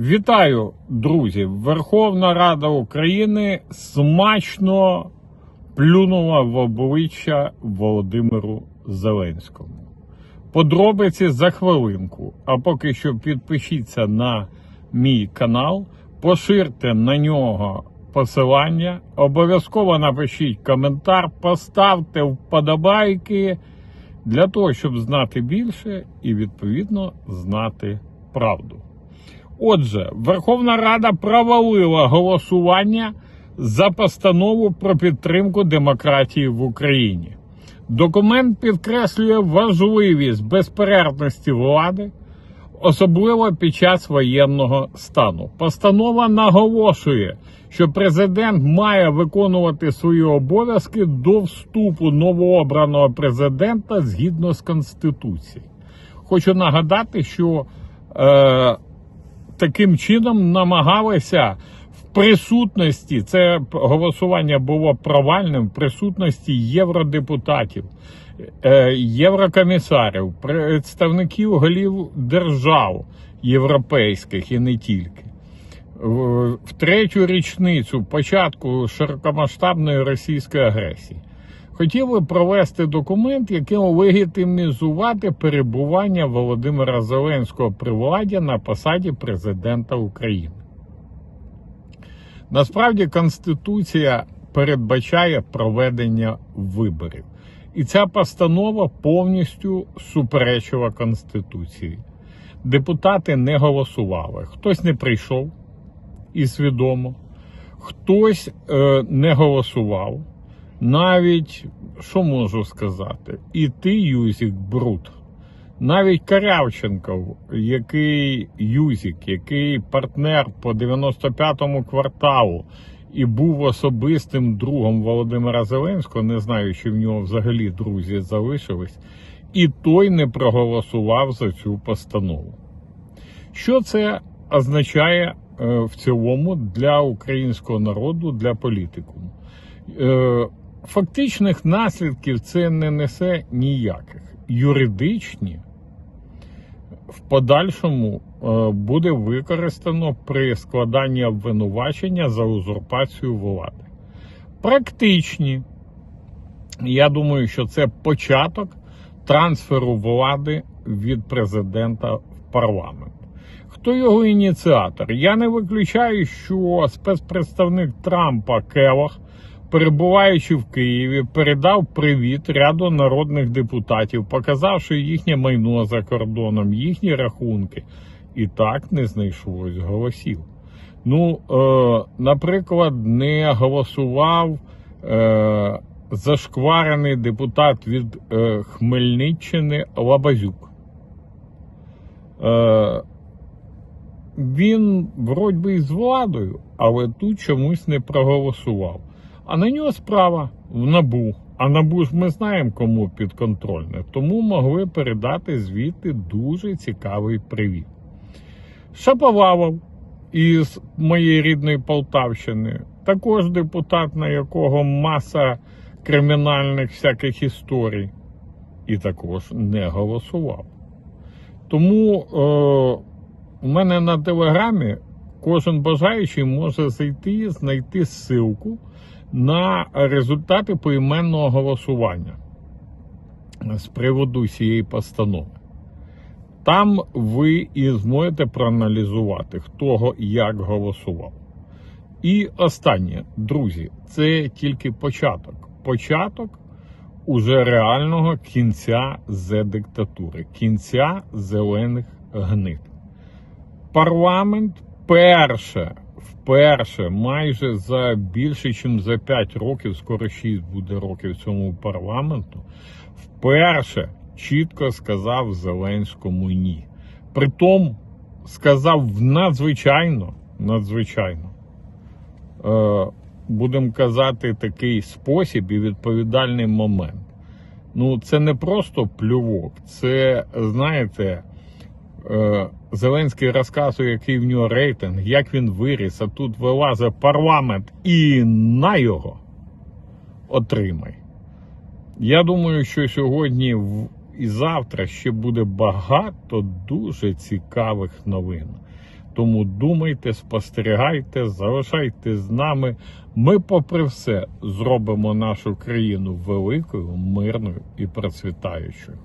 Вітаю, друзі! Верховна Рада України смачно плюнула в обличчя Володимиру Зеленському. Подробиці за хвилинку. А поки що підпишіться на мій канал, поширте на нього посилання, обов'язково напишіть коментар, поставте вподобайки для того, щоб знати більше і відповідно знати правду. Отже, Верховна Рада провалила голосування за постанову про підтримку демократії в Україні. Документ підкреслює важливість безперервності влади, особливо під час воєнного стану. Постанова наголошує, що президент має виконувати свої обов'язки до вступу новообраного президента згідно з Конституцією. Хочу нагадати, що е, таким чином намагалися в присутності, це голосування було провальним, в присутності євродепутатів, е, єврокомісарів, представників голів держав європейських і не тільки. В в третю річницю початку широкомасштабної російської агресії хотіли провести документ, яким легітимізувати перебування Володимира Зеленського при владі на посаді президента України. Насправді Конституція передбачає проведення виборів. І ця постанова повністю суперечила Конституції. Депутати не голосували. Хтось не прийшов і свідомо, хтось е, не голосував. Навіть, що можу сказати, і ти, Юзік, бруд. Навіть Карявченков, який Юзік, який партнер по 95-му кварталу і був особистим другом Володимира Зеленського, не знаю, чи в нього взагалі друзі залишились, і той не проголосував за цю постанову. Що це означає е, в цілому для українського народу, для політикуму? Фактичних наслідків це не несе ніяких. Юридичні в подальшому е, буде використано при складанні обвинувачення за узурпацію влади. Практичні, я думаю, що це початок трансферу влади від президента в парламент. Хто його ініціатор? Я не виключаю, що спецпредставник Трампа Келах перебуваючи в Києві, передав привіт ряду народних депутатів, показавши їхнє майно за кордоном, їхні рахунки. І так не знайшлось голосів. Ну, е, наприклад, не голосував е, зашкварений депутат від е, Хмельниччини Лабазюк. Е, він вроді із владою, але тут чомусь не проголосував. А на нього справа в набу. А набу ж ми знаємо, кому підконтрольне. Тому могли передати звідти дуже цікавий привіт. Шаповалов із моєї рідної Полтавщини, також депутат, на якого маса кримінальних всяких історій, і також не голосував. Тому е, у мене на телеграмі кожен бажаючий може зайти, знайти ссылку на результати поіменного голосування з приводу цієї постанови. Там ви і зможете проаналізувати, хто як голосував. І останнє, друзі, це тільки початок. Початок уже реального кінця з диктатури, кінця зелених гнид. Парламент перше вперше майже за більше, ніж за 5 років, скоро 6 буде років цьому парламенту, вперше чітко сказав Зеленському ні. Притом сказав надзвичайно, надзвичайно, е, будемо казати, такий спосіб і відповідальний момент. Ну, це не просто плювок, це, знаєте, Зеленський розказує, який в нього рейтинг, як він виріс, а тут вилазить парламент і на його отримай. Я думаю, що сьогодні і завтра ще буде багато дуже цікавих новин. Тому думайте, спостерігайте, залишайтесь з нами. Ми, попри все, зробимо нашу країну великою, мирною і процвітаючою.